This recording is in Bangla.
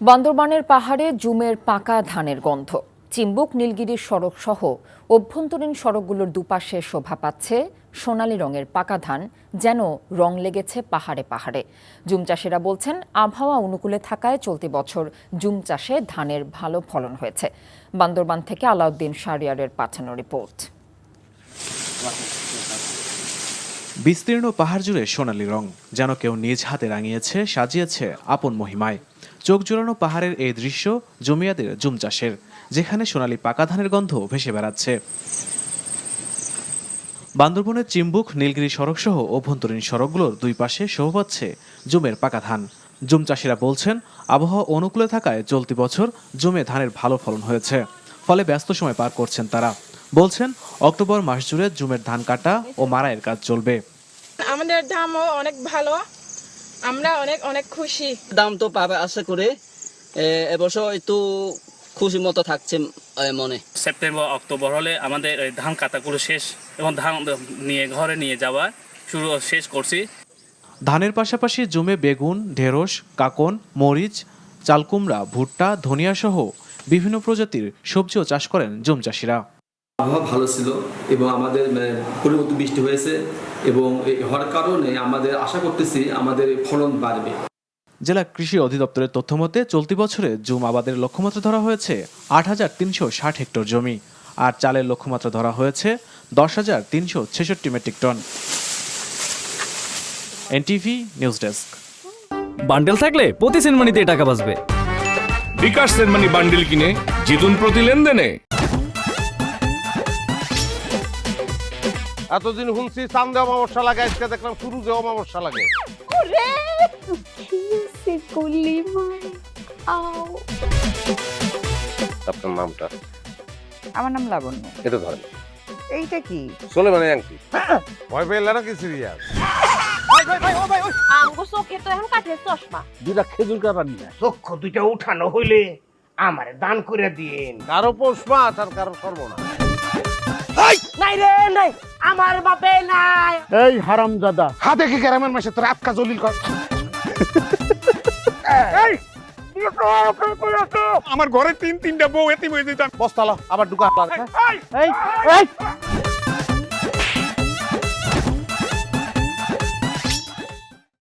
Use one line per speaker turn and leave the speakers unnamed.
বান্দরবানের পাহাড়ে জুমের পাকা ধানের গন্ধ। চিম্বুক নীলগিরির সড়ক সহ অভ্যন্তরীণ সড়কগুলোর দুপাশে শোভা পাচ্ছে সোনালী রঙের পাকা ধান, যেন রং লেগেছে পাহাড়ে পাহাড়ে। জুম চাষিরা বলছেন, আবহাওয়া অনুকূলে থাকায় চলতি বছর জুম চাষে ধানের ভালো ফলন হয়েছে। বান্দরবান থেকে আলাউদ্দিন শারিয়ারের পাঠানো রিপোর্ট।
বিস্তীর্ণ পাহাড় জুড়ে সোনালি রং, যেন কেউ নিজ হাতে রাঙিয়েছে, সাজিয়েছে আপন মহিমায়। চোখ জোড়ানো পাহাড়ের এই দৃশ্য জমিয়াদের জুম চাষের যেখানে সোনালি পাকা ধানের গন্ধ ভেসে বেড়াচ্ছে। বান্দরবনের চিম্বুক, নীলগিরি সড়ক সহ অভ্যন্তরীণ সড়কগুলোর দুই পাশে শোভা পাচ্ছে জুমের পাকা ধান। জুম চাষিরা বলছেন, আবহাওয়া অনুকূলে থাকায় চলতি বছর জুমে ধানের ভালো ফলন হয়েছে, ফলে ব্যস্ত সময় পার করছেন তারা। বলছেন, অক্টোবর মাস জুড়ে জুমের ধান কাটা ও মারাইয়ের কাজ চলবে।
আমাদের দামও অনেক ভালো আমরা অনেক অনেক খুশি।
দাম তো পাবে আশা করে। এবছর একটু খুশি মতো থাকছে মনে।
সেপ্টেম্বর অক্টোবর হলে আমাদের ধান কাটাগুলো শেষ এবং ধান নিয়ে ঘরে নিয়ে যাওয়া শুরু শেষ করছি।
ধানের পাশাপাশি জমে বেগুন ঢেঁড়স কাকন মরিচ চালকুমড়া ভুট্টা ধনিয়া সহ বিভিন্ন প্রজাতির সবজিও চাষ করেন জুম চাষিরা।
আবহাওয়া ভালো ছিল এবং আমাদের মানে, পরিবর্তন বৃষ্টি হয়েছে এবং হওয়ার কারণে আমাদের আশা করতেছি আমাদের ফলন বাড়বে।
জেলা কৃষি অধিদপ্তরের তথ্য মতে চলতি বছরে জুম আবাদের লক্ষ্যমাত্রা ধরা হয়েছে আট হাজার তিনশো ষাট হেক্টর জমি আর চালের লক্ষ্যমাত্রা ধরা হয়েছে দশ হাজার তিনশো ছেষট্টি metric ton. NTV news desk.
Bundle থাকলে প্রতি সেনমানিতে টাকা বাঁচবে।
বিকাশ সেনমানি বান্ডিল কিনে জিতুন প্রতি লেনদেনে।
এতদিন শুনছি চান্দে অমাবস্যা লাগে আজকে দেখলাম শুরুতে অমাবস্যা লাগে।
ওরে আও।
আপনার নামটা?
আমার নাম লাবণ্য।
এটা ধরেন।
এইটা কি?
চলে মানে আংটি ভয় পেলে নাকি সিরিয়াস?
আঙ্গো চোখে তো এখন কাঠের চশমা।
দুটা খেজুর
চক্ষু দুইটা উঠানো হইলে আমারে দান করে দিন
কারও পৌষ মাছ আর কারও সর্বনা
নাই রে নাই। আমার বাপে নাই।
এই হারাম দাদা। হাতে কি গ্রামের মাসে তোর আটকা জলিল কর?
আমার ঘরে তিন তিনটা বউ এতিম হয়ে যেতাম।
বস্তালা আবার ঢুকা এই এই